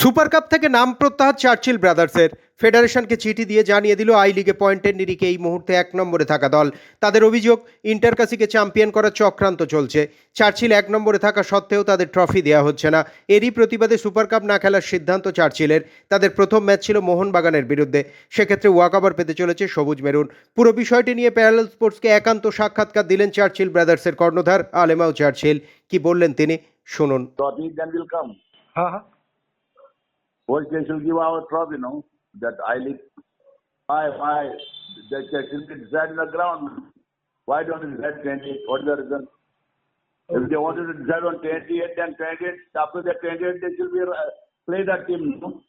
Super cup থেকে নাম প্রত্যাহার চার্চিল ব্রাদার্সের। ফেডারেশনকে চিঠি দিয়ে জানিয়ে দিল আই লিগে পয়েন্টের নিরিখে এই মুহূর্তে এক নম্বরে থাকা দল। তাদের অভিযোগ ইন্টারকাসিকে চ্যাম্পিয়ন করার চক্রান্ত চলছে। চার্চিল এক নম্বরে থাকা সত্ত্বেও তাদের ট্রফি দেওয়া হচ্ছে না। এরই প্রতিবাদে সুপার কাপ না খেলার সিদ্ধান্ত চার্চিলের। তাদের প্রথম ম্যাচ ছিল মোহনবাগানের বিরুদ্ধে। সেক্ষেত্রে ওয়াকাবার পেতে চলেছে সবুজ মেরুন। পুরো বিষয়টি নিয়ে প্যারালাল স্পোর্টসকে একান্ত সাক্ষাৎকার দিলেন চার্চিল ব্রাদার্সের কর্ণধার আলেমাও চার্চিল। কি বললেন তিনি? শুনুন। Trophy, then First they shall give our trophy, you know, that I leave. Why, why? That that should be decided in the ground. Why don't you decide 28? What is the reason? If they wanted to decide on 28, then 28, after that 28, they should be uh, play that team, know.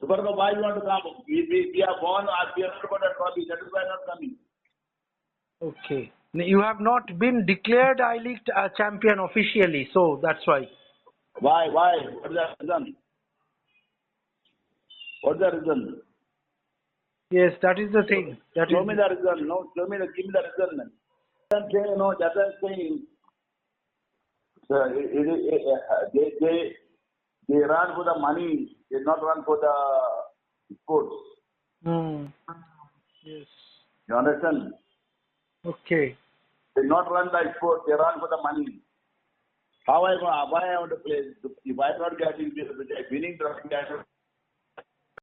Super Cup, why you want to come? We, we, we are born, uh, we are not got a trophy, that is why not coming. Okay. You have not been declared I League uh, champion officially, so that's why. Why, why? What is the reason? What is the reason? Yes, that is the thing. That Show is me the reason. No, show me the, give me the reason. man. Doesn't say, no, doesn't say. So, it, it, it, uh, they, they, they run for the money. They not run for the sports. Hmm. Yes. You understand? Okay. They not run the sport. They run for the money. How I? Why I want to play? If I'm not getting the winning trophy, I should